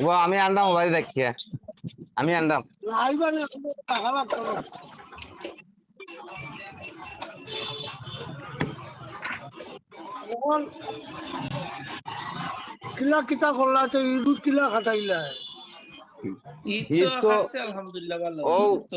ও আমি আনলাম মোবাইল দেখিয়ে আমি আনলাম কিলা কিতা করলা তো ইদুত কিলা খাটাইলা? ঈদ তো তো- আলহামদুলিল্লাহ ভালো ও, ঈদ তো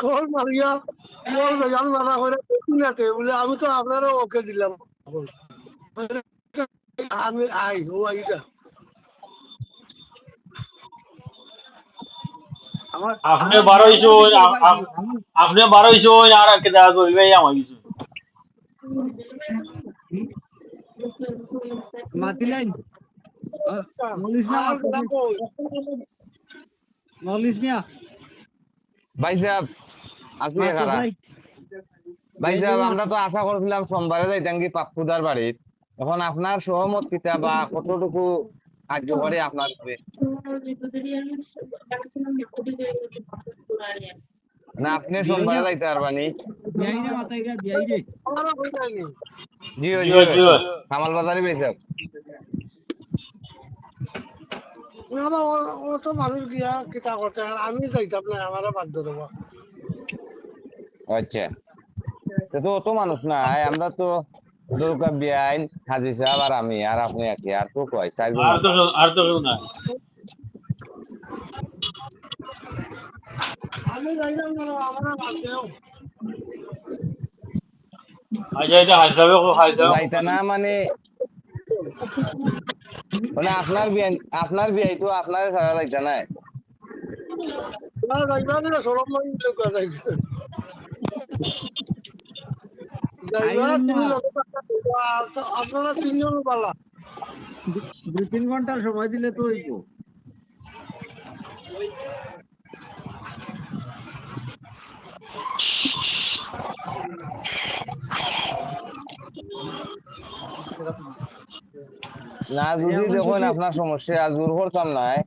কল মারিয়া কল বেজাল মারা করে নাতে বলে আমি তো আপনারও ওকে দিলাম আমি আই ও আইটা আপনি বারোইশো আপনি বারোইশো আর কে দেখা করবে আমার কিছু। মাতিলেন? মিয়া ভাই সাহেব ভাই সাহেব আমরা তো আশা করছিলাম সোমবারে যাইতাম কি পাপ্পুদার বাড়ির। এখন আপনার সহমত কিতা বা কতটুকু কার্যকরী আপনার উপরে? না আপনি সোমবারে যাইতে পারবানি জিও জিও। কামাল বাজারে মানুষ গিয়া কিতা করতে আর আমি যাইতাম না আমারও বাধ্য দেবো আচ্ছা। তো তো অত মানুষ না আমরা তো দুর্গা বিআইন হাজি সাহেব আর আমি আর আপনি একই আর তো কয় চারজন আর তো আর তো কেউ না মানে মানে আপনার বিয়াই আপনার বিয়াই তো আপনার ছাড়া যাইতা নাই। না যাইবা। আপনারা তিনজন পালা। দুই তিন ঘণ্টার সময় দিলে তো হইব। না যদি দেখুন আপনার সমস্যা জোর করতাম নাই।